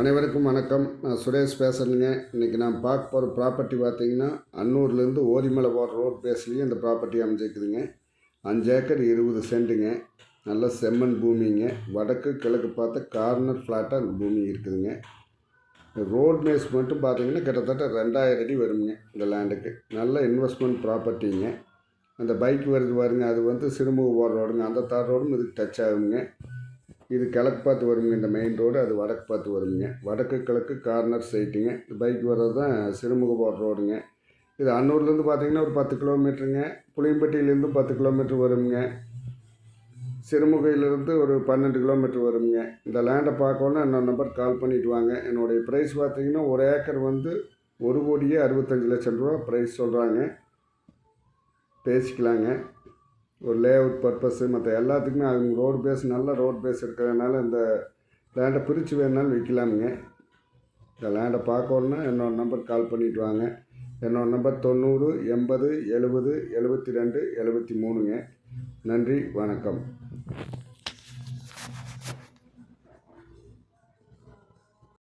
அனைவருக்கும் வணக்கம். நான் சுரேஷ் பேசுகிறேங்க இன்றைக்கி நான் பார்க்க போகிற ப்ராப்பர்ட்டி பார்த்தீங்கன்னா அன்னூர்லேருந்து ஓதிமலை போகிற ரோட் பேஸ்லேயும் இந்த ப்ராப்பர்ட்டி அமைஞ்சிருக்குதுங்க. அஞ்சு ஏக்கர் இருபது சென்ட்டுங்க. நல்ல செம்மண் பூமிங்க. வடக்கு கிழக்கு பார்த்த கார்னர் ஃப்ளாட்டாக அந்த பூமி இருக்குதுங்க. ரோட் மேஸ் மட்டும் பார்த்தீங்கன்னா கிட்டத்தட்ட ரெண்டாயிரம் அடி வருங்க இந்த லேண்டுக்கு நல்ல இன்வெஸ்ட்மெண்ட் ப்ராப்பர்ட்டிங்க அந்த பைக் வருது பாருங்க. அது வந்து சிறுமுக போகிற ரோடுங்க அந்த தார் ரோடும் இதுக்கு டச் ஆகுங்க. இது கிழக்கு பார்த்து வருங்க இந்த மெயின் ரோடு அது வடக்கு பார்த்து வருங்க. வடக்கு கிழக்கு கார்னர் சைட்டுங்க இந்த பைக் வர்றது தான் சிறுமுக போகிற ரோடுங்க இது அன்னூர்லேருந்து பார்த்தீங்கன்னா ஒரு பத்து கிலோமீட்டருங்க புளியம்பட்டியிலேருந்து பத்து கிலோமீட்டர் வருங்க. சிறுமுகையிலேருந்து ஒரு பன்னெண்டு கிலோமீட்டர் வருங்க. இந்த லேண்டை பார்க்கணுன்னா என்னோட நம்பர் கால் பண்ணிட்டு வாங்க. என்னுடைய ப்ரைஸ் பார்த்தீங்கன்னா ஒரு ஏக்கர் வந்து ஒரு கோடியே அறுபத்தஞ்சு லட்சம் ரூபா ப்ரைஸ் சொல்கிறாங்க பேசிக்கலாங்க. ஒரு லே அவுட் பர்பஸ்ஸு மற்ற எல்லாத்துக்குமே அவங்க ரோடு பேஸ் நல்ல ரோடு பேஸ் இருக்கிறதுனால இந்த லேண்டை பிரித்து வேணுனாலும் விற்கலாமுங்க. இந்த லேண்டை பார்க்கணுன்னா என்னோடய நம்பர் கால் பண்ணிட்டு வாங்க. என்னோடய நம்பர் தொண்ணூறு எண்பது எழுபது எழுபத்தி ரெண்டு எழுபத்தி மூணுங்க. நன்றி வணக்கம்.